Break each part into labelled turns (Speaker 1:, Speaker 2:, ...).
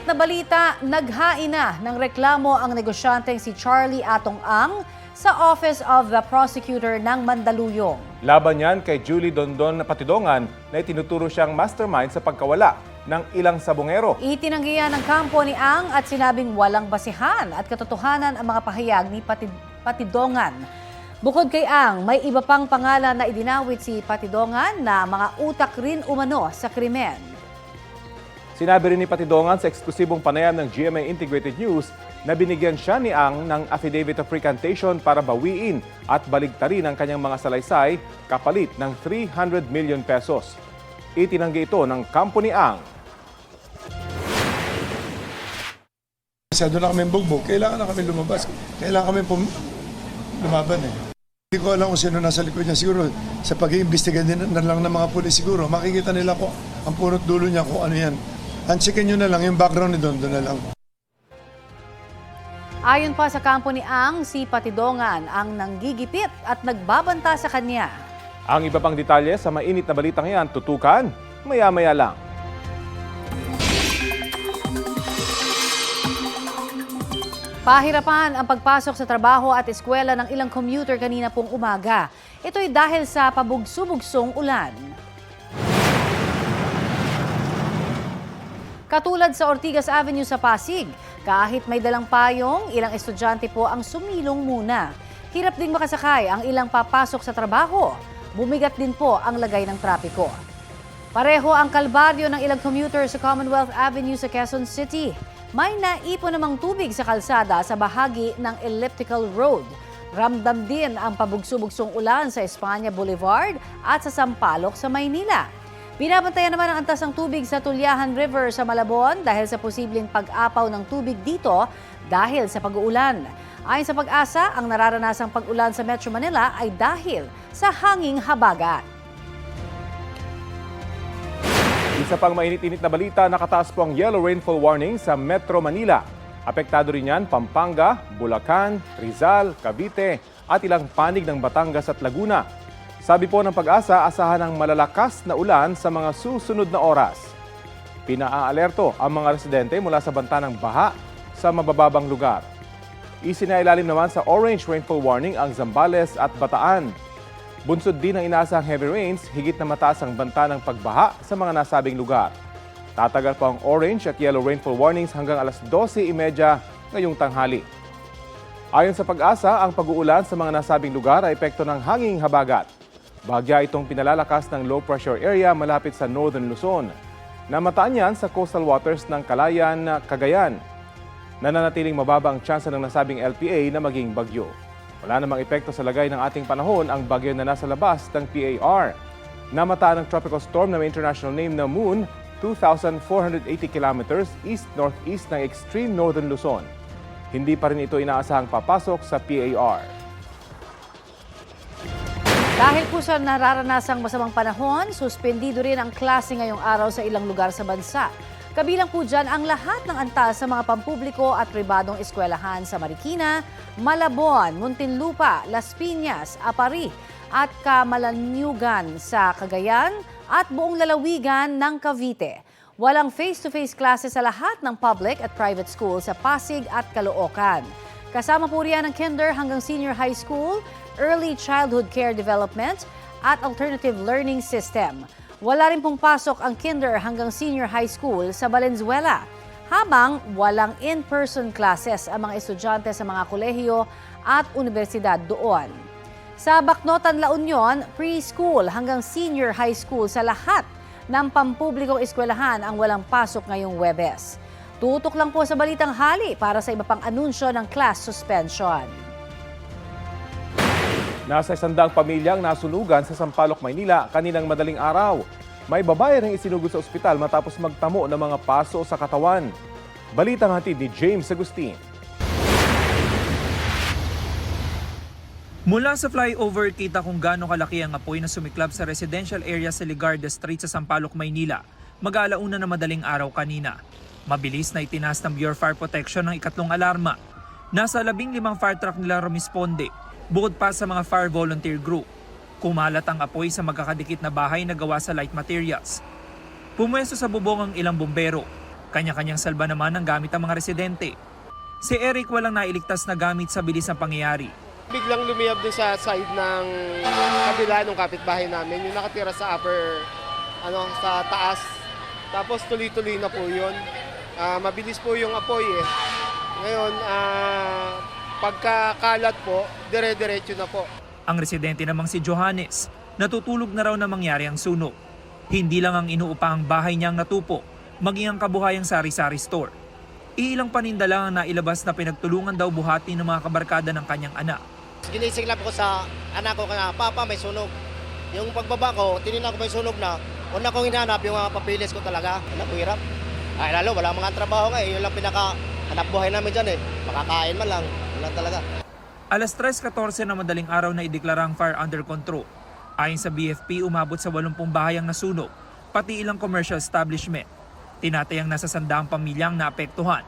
Speaker 1: Mainit na balita, naghain na ng reklamo ang negosyanteng si Charlie Atong Ang sa Office of the Prosecutor ng Mandaluyong.
Speaker 2: Laban yan kay Julie Dondon Patidongan na itinuturo siyang mastermind sa pagkawala ng ilang sabongero.
Speaker 1: Itinanggihan ng kampo ni Ang at sinabing walang basihan at katotohanan ang mga pahayag ni Pati- Patidongan. Bukod kay Ang, may iba pang pangalan na idinawit si Patidongan na mga utak rin umano sa krimen.
Speaker 2: Sinabi rin ni Patidongan sa eksklusibong panayam ng GMA Integrated News na binigyan siya ni Ang ng affidavit of recantation para bawiin at baligtarin ang kanyang mga salaysay kapalit ng 300 million pesos. Itinanggi ito ng kampo ni Ang.
Speaker 3: Masyado na kami bugbog, kailangan na kami lumabas. Kailangan kami pum- lumaban eh. Hindi ko alam kung sino nasa likod niya. Siguro sa pag-iimbestiga din na lang ng mga pulis siguro, makikita nila ko ang punot dulo niya kung ano yan. Hansikin nyo na lang, yung background ni Don, doon na lang.
Speaker 1: Ayon pa sa kampo ni Ang, si Patidongan ang nanggigipit at nagbabanta sa kanya.
Speaker 2: Ang iba pang detalye sa mainit na balitang yan, tutukan maya-maya lang.
Speaker 1: Pahirapan ang pagpasok sa trabaho at eskwela ng ilang commuter kanina pong umaga. Ito'y dahil sa pabugsubugsong ulan. Katulad sa Ortigas Avenue sa Pasig, kahit may dalang payong, ilang estudyante po ang sumilong muna. Hirap ding makasakay ang ilang papasok sa trabaho. Bumigat din po ang lagay ng trapiko. Pareho ang kalbaryo ng ilang commuter sa Commonwealth Avenue sa Quezon City. May naipon namang tubig sa kalsada sa bahagi ng Elliptical Road. Ramdam din ang pabugsubugsong ulan sa Espanya Boulevard at sa Sampaloc sa Maynila. Binabantayan naman ang antas ng tubig sa Tulyahan River sa Malabon dahil sa posibleng pag-apaw ng tubig dito dahil sa pag-uulan. Ayon sa pag-asa, ang nararanasang pag-ulan sa Metro Manila ay dahil sa hanging habagat.
Speaker 2: Isa pang mainit-init na balita, nakataas po ang yellow rainfall warning sa Metro Manila. Apektado rin yan Pampanga, Bulacan, Rizal, Cavite at ilang panig ng Batangas at Laguna. Sabi po ng pag-asa, asahan ng malalakas na ulan sa mga susunod na oras. Pinaaalerto ang mga residente mula sa banta ng baha sa mabababang lugar. Isinailalim naman sa orange rainfall warning ang Zambales at Bataan. Bunsod din ang inaasahang heavy rains, higit na mataas ang banta ng pagbaha sa mga nasabing lugar. Tatagal pa ang orange at yellow rainfall warnings hanggang alas 12.30 ngayong tanghali. Ayon sa pag-asa, ang pag-uulan sa mga nasabing lugar ay epekto ng hanging habagat. Bahagya itong pinalalakas ng low pressure area malapit sa northern Luzon. Namataan yan sa coastal waters ng Kalayan, Cagayan. Nananatiling mababa ang tsansa ng nasabing LPA na maging bagyo. Wala namang epekto sa lagay ng ating panahon ang bagyo na nasa labas ng PAR. Namataan ng tropical storm na may international name na Moon, 2,480 kilometers east-northeast ng extreme northern Luzon. Hindi pa rin ito inaasahang papasok sa PAR.
Speaker 1: Dahil po sa nararanasang masamang panahon, suspendido rin ang klase ngayong araw sa ilang lugar sa bansa. Kabilang po dyan ang lahat ng antas sa mga pampubliko at pribadong eskwelahan sa Marikina, Malabon, Muntinlupa, Las Piñas, Apari at Kamalanyugan sa Cagayan at buong lalawigan ng Cavite. Walang face-to-face classes sa lahat ng public at private school sa Pasig at Caloocan. Kasama po riyan ang kinder hanggang senior high school, early childhood care development at alternative learning system. Wala rin pong pasok ang kinder hanggang senior high school sa Valenzuela. Habang walang in-person classes ang mga estudyante sa mga kolehiyo at universidad doon. Sa Baknotan, La Union, preschool hanggang senior high school sa lahat ng pampublikong eskwelahan ang walang pasok ngayong Webes. Tutok lang po sa Balitang Hali para sa iba pang anunsyo ng class suspension.
Speaker 2: Nasa isandang pamilyang nasunugan sa Sampaloc, Maynila kaninang madaling araw. May babae ring isinugod sa ospital matapos magtamo ng mga paso sa katawan. Balitang hatid ni James Agustin.
Speaker 4: Mula sa flyover, kita kung gaano kalaki ang apoy na sumiklab sa residential area sa Ligarda Street sa Sampaloc, Maynila. Mag-alauna na madaling araw kanina. Mabilis na itinas ng Bureau Fire Protection ng ikatlong alarma. Nasa labing limang fire truck nila rumisponde, bukod pa sa mga fire volunteer group. Kumalat ang apoy sa magkakadikit na bahay na gawa sa light materials. Pumwesto sa bubong ang ilang bombero. Kanya-kanyang salba naman ang gamit ng mga residente. Si Eric walang nailigtas na gamit sa bilis ng pangyayari.
Speaker 5: biglang lumiyab din sa side ng kabila ng kapitbahay namin, yung nakatira sa upper, ano, sa taas. Tapos tuloy-tuloy na po yun. Ah, mabilis po yung apoy eh. Ngayon, ah, pagkakalat po, dire-diretso na po.
Speaker 4: Ang residente namang si Johannes, natutulog na raw na mangyari ang sunog. Hindi lang ang inuupahang bahay niyang natupo, maging ang kabuhayang sari-sari store. Iilang paninda lang ang nailabas na pinagtulungan daw buhati ng mga kabarkada ng kanyang anak.
Speaker 6: Ginising lang ko sa anak ko na, Papa, may sunog. Yung pagbaba ko, tinignan ko may sunog na, una kong hinanap yung mga papilis ko talaga. Anak ko hirap. Ay lalo, wala mga trabaho nga eh. Yun lang pinaka hanap buhay namin dyan eh. Makakain man lang. Lang talaga.
Speaker 4: Alas 3.14 na madaling araw na ideklara ang fire under control. Ayon sa BFP, umabot sa 80 bahay ang nasunog, pati ilang commercial establishment. Tinatayang nasa sandaang pamilyang naapektuhan.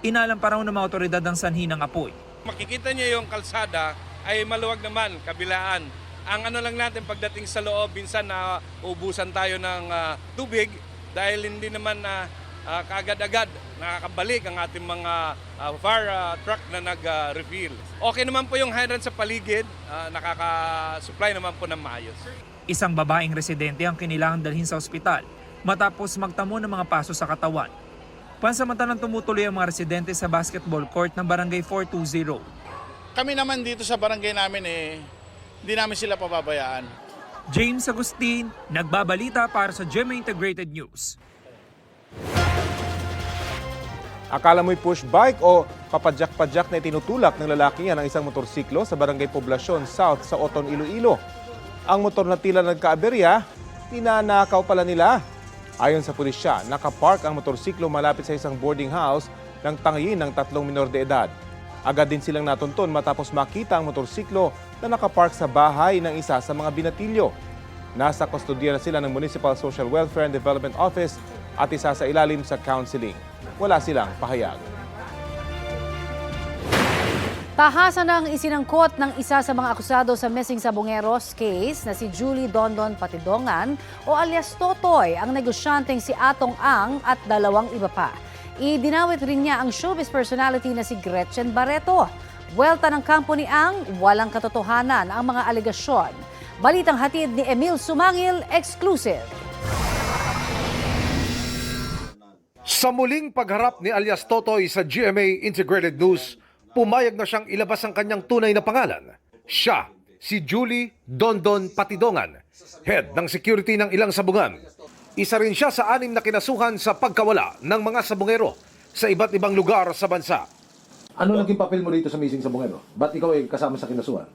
Speaker 4: Inalam pa raw ng mga otoridad ang sanhi ng apoy.
Speaker 7: Makikita niyo yung kalsada ay maluwag naman, kabilaan. Ang ano lang natin pagdating sa loob, minsan na ubusan tayo ng ah, tubig dahil hindi naman na kaagad-agad nakakabalik ang ating mga ah, fire ah, truck na nag-refill. okay naman po yung hydrant sa paligid, ah, nakaka-supply naman po ng maayos.
Speaker 4: Isang babaeng residente ang kinilangan dalhin sa ospital matapos magtamo ng mga paso sa katawan. Pansamantalang tumutuloy ang mga residente sa basketball court ng Barangay 420.
Speaker 8: kami naman dito sa barangay namin eh, hindi namin sila pababayaan.
Speaker 4: James Agustin, nagbabalita para sa GMA Integrated News.
Speaker 2: Akala mo'y push bike o papadyak-padyak na itinutulak ng lalaki yan ang isang motorsiklo sa Barangay Poblasyon South sa Oton, Iloilo. Ang motor na tila nagkaaberya, tinanakaw pala nila. Ayon sa pulisya, nakapark ang motorsiklo malapit sa isang boarding house ng tangiyin ng tatlong minor de edad. Agad din silang natunton matapos makita ang motorsiklo na nakapark sa bahay ng isa sa mga binatilyo. Nasa kustodiya na sila ng Municipal Social Welfare and Development Office at isa sa ilalim sa counseling. Wala silang pahayag.
Speaker 1: Tahasan ang isinangkot ng isa sa mga akusado sa missing Sabongeros case na si Julie Dondon Patidongan o alias Totoy, ang negosyanteng si Atong Ang at dalawang iba pa. Idinawit rin niya ang showbiz personality na si Gretchen Barreto. Welta ng kampo ni Ang, walang katotohanan ang mga alegasyon. Balitang hatid ni Emil Sumangil, exclusive.
Speaker 9: Sa muling pagharap ni alias Totoy sa GMA Integrated News, pumayag na siyang ilabas ang kanyang tunay na pangalan. Siya, si Julie Dondon Patidongan, head ng security ng ilang sabungan. Isa rin siya sa anim na kinasuhan sa pagkawala ng mga sabungero sa iba't ibang lugar sa bansa.
Speaker 10: Ano naging papel mo dito sa Missing Sabongero? Ba't ikaw ay kasama sa kinasuhan?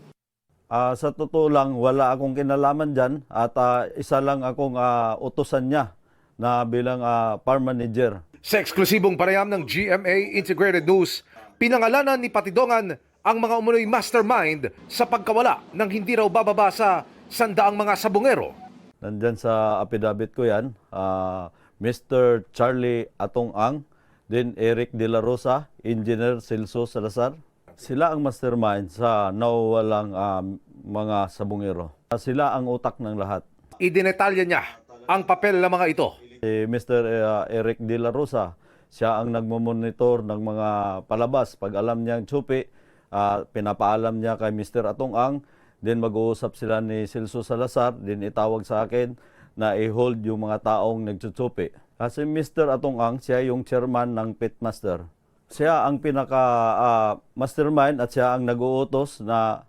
Speaker 11: Ah, sa totoo lang, wala akong kinalaman dyan at ah, isa lang akong ah, utusan niya na bilang ah, farm manager.
Speaker 9: Sa eksklusibong pareham ng GMA Integrated News, pinangalanan ni Patidongan ang mga umunoy mastermind sa pagkawala ng hindi raw bababa sa sandaang mga sabungero.
Speaker 11: Nandyan sa affidavit ko yan, ah, Mr. Charlie Atong Ang, then Eric De La Rosa, Engineer Celso Salazar. Sila ang mastermind sa nawawalang ah, mga sabungero. Sila ang utak ng lahat.
Speaker 9: Idinetalya niya ang papel ng mga ito.
Speaker 11: Si Mr. uh, Eric De La Rosa, siya ang nagmamonitor ng mga palabas. Pag alam niya ang tsupi, ah, pinapaalam niya kay Mr. Atong Ang, then mag-uusap sila ni Celso Salazar, then itawag sa akin na i-hold yung mga taong nagtsutsupi. Kasi Mr. Atong Ang, siya yung chairman ng Pitmaster. Siya ang pinaka ah, mastermind at siya ang nag-uutos na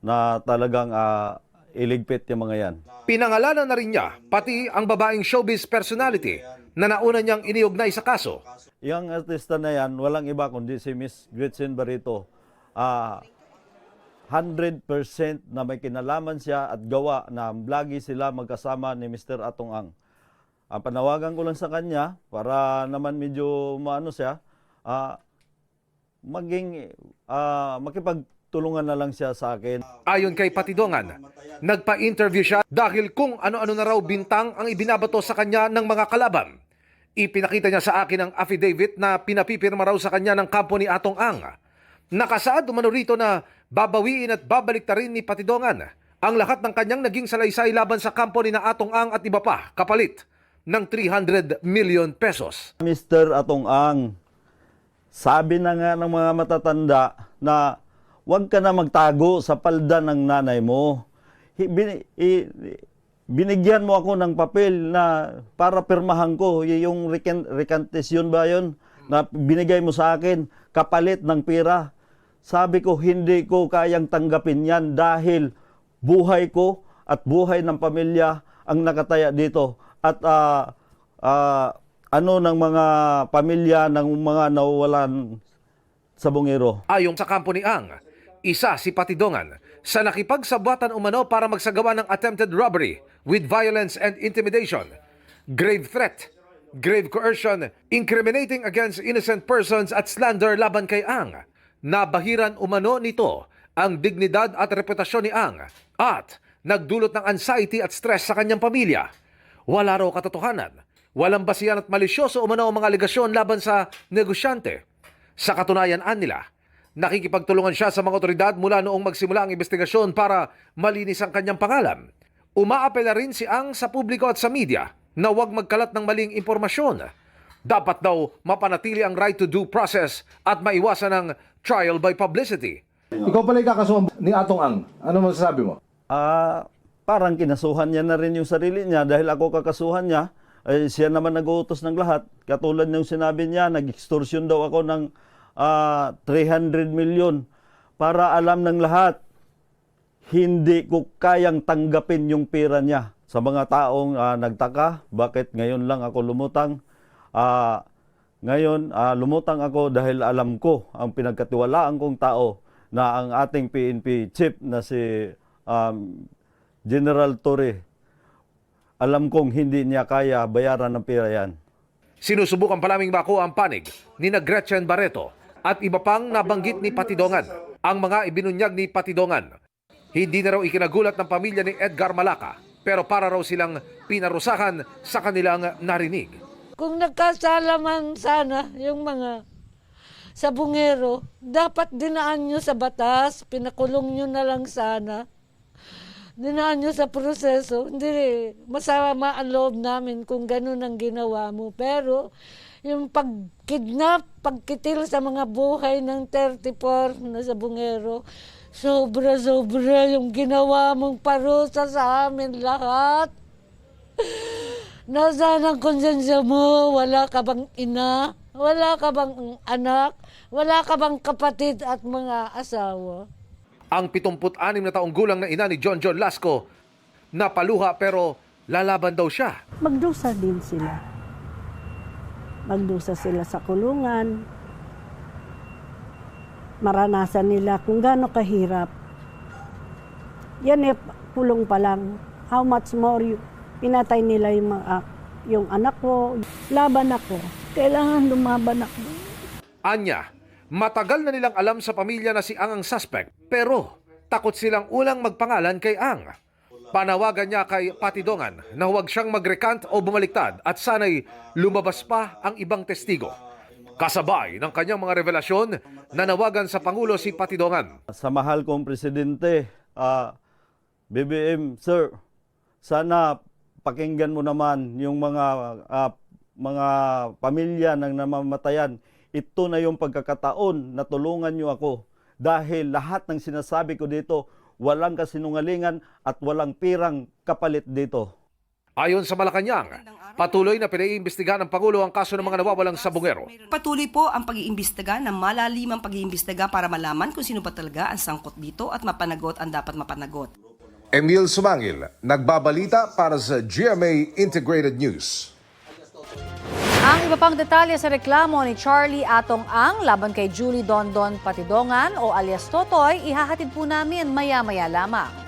Speaker 11: na talagang ah, iligpit yung mga yan.
Speaker 9: Pinangalanan na rin niya pati ang babaeng showbiz personality na nauna niyang iniugnay sa kaso.
Speaker 11: Yung artista na yan, walang iba kundi si Miss Gretchen Barito. Ah, 100% na may kinalaman siya at gawa na lagi sila magkasama ni Mr. Atong Ang. Ang panawagan ko lang sa kanya para naman medyo maano siya, ah, maging ah, makipagtulungan na lang siya sa akin.
Speaker 9: Ayon kay Patidongan, nagpa-interview siya dahil kung ano-ano na raw bintang ang ibinabato sa kanya ng mga kalaban. Ipinakita niya sa akin ang affidavit na pinapipirma raw sa kanya ng kampo ni Atong Ang. Nakasaad umano rito na babawiin at babalik ta rin ni Patidongan ang lahat ng kanyang naging salaysay laban sa kampo ni na Atong Ang at iba pa, kapalit ng 300 million pesos.
Speaker 11: Mr. Atong Ang, sabi na nga ng mga matatanda na huwag ka na magtago sa palda ng nanay mo. Binigyan mo ako ng papel na para pirmahan ko yung recant- recantation ba yun na binigay mo sa akin kapalit ng pera. Sabi ko hindi ko kayang tanggapin yan dahil buhay ko at buhay ng pamilya ang nakataya dito at ah, ah, ano ng mga pamilya ng mga nawawalan sa bungero.
Speaker 9: Ayon sa kampo ni Ang, isa si Patidongan sa nakipagsabwatan umano para magsagawa ng attempted robbery with violence and intimidation, grave threat, grave coercion, incriminating against innocent persons at slander laban kay Ang. Nabahiran umano nito ang dignidad at reputasyon ni Ang at nagdulot ng anxiety at stress sa kanyang pamilya. Wala raw katotohanan. Walang basihan at malisyoso umano ang mga aligasyon laban sa negosyante. Sa katunayan nila, nakikipagtulungan siya sa mga otoridad mula noong magsimula ang investigasyon para malinis ang kanyang pangalan. Umaapela rin si Ang sa publiko at sa media na huwag magkalat ng maling impormasyon. Dapat daw mapanatili ang right to due process at maiwasan ang trial by publicity.
Speaker 10: Ikaw pala yung kakasuhan ni Atong Ang. Ano masasabi mo?
Speaker 11: Ah, parang kinasuhan niya na rin yung sarili niya dahil ako kakasuhan niya. Ay, siya naman nag-uutos ng lahat. Katulad ng sinabi niya, nag-extortion daw ako ng ah, 300 million para alam ng lahat hindi ko kayang tanggapin yung pera niya. Sa mga taong ah, nagtaka, bakit ngayon lang ako lumutang? Ah, ngayon, ah, lumutang ako dahil alam ko ang pinagkatiwalaan kong tao na ang ating PNP chief na si um, General Torre. Alam kong hindi niya kaya bayaran ng pera yan.
Speaker 9: Sinusubukan palaming mako ang panig ni na Gretchen Barreto at iba pang nabanggit ni Patidongan. Ang mga ibinunyag ni Patidongan. Hindi na raw ikinagulat ng pamilya ni Edgar Malaka pero para raw silang pinarusahan sa kanilang narinig.
Speaker 12: Kung nagkasala man sana yung mga sa bungero, dapat dinaan nyo sa batas, pinakulong nyo na lang sana. Dinaan nyo sa proseso. Hindi, masama ang loob namin kung ganun ang ginawa mo. Pero yung pagkidnap, pagkitil sa mga buhay ng 34 na sa bungero, sobra-sobra yung ginawa mong parusa sa amin lahat. Nasaan ang konsensya mo? Wala ka bang ina? Wala ka bang anak? Wala ka bang kapatid at mga asawa?
Speaker 9: Ang 76 na taong gulang na ina ni John John Lasco napaluha pero lalaban daw siya.
Speaker 13: magdusa din sila. Magdusa sila sa kulungan. Maranasan nila kung gaano kahirap. Yan eh, pulong pa lang. How much more you, pinatay nila yung, mga, yung anak ko. Laban ako. Kailangan lumaban ako.
Speaker 9: Anya, matagal na nilang alam sa pamilya na si Ang ang suspect pero takot silang ulang magpangalan kay Ang. Panawagan niya kay Patidongan na huwag siyang magrecant o bumaliktad at sana'y lumabas pa ang ibang testigo. Kasabay ng kanyang mga revelasyon, nanawagan sa Pangulo si Patidongan.
Speaker 11: Sa mahal kong presidente, ah, BBM, sir, sana pakinggan mo naman yung mga ah, mga pamilya ng namamatayan. Ito na yung pagkakataon na tulungan niyo ako dahil lahat ng sinasabi ko dito walang kasinungalingan at walang pirang kapalit dito.
Speaker 9: Ayon sa Malacanang, patuloy na pinaiimbestigahan ng Pangulo ang kaso ng mga nawawalang sabungero.
Speaker 14: Patuloy po ang pag-iimbestiga ng malalimang pag-iimbestiga para malaman kung sino pa talaga ang sangkot dito at mapanagot ang dapat mapanagot.
Speaker 9: Emil Sumangil, nagbabalita para sa GMA Integrated News.
Speaker 1: Ang iba pang detalye sa reklamo ni Charlie Atong Ang laban kay Julie Dondon Patidongan o alias Totoy, ihahatid po namin maya-maya lamang.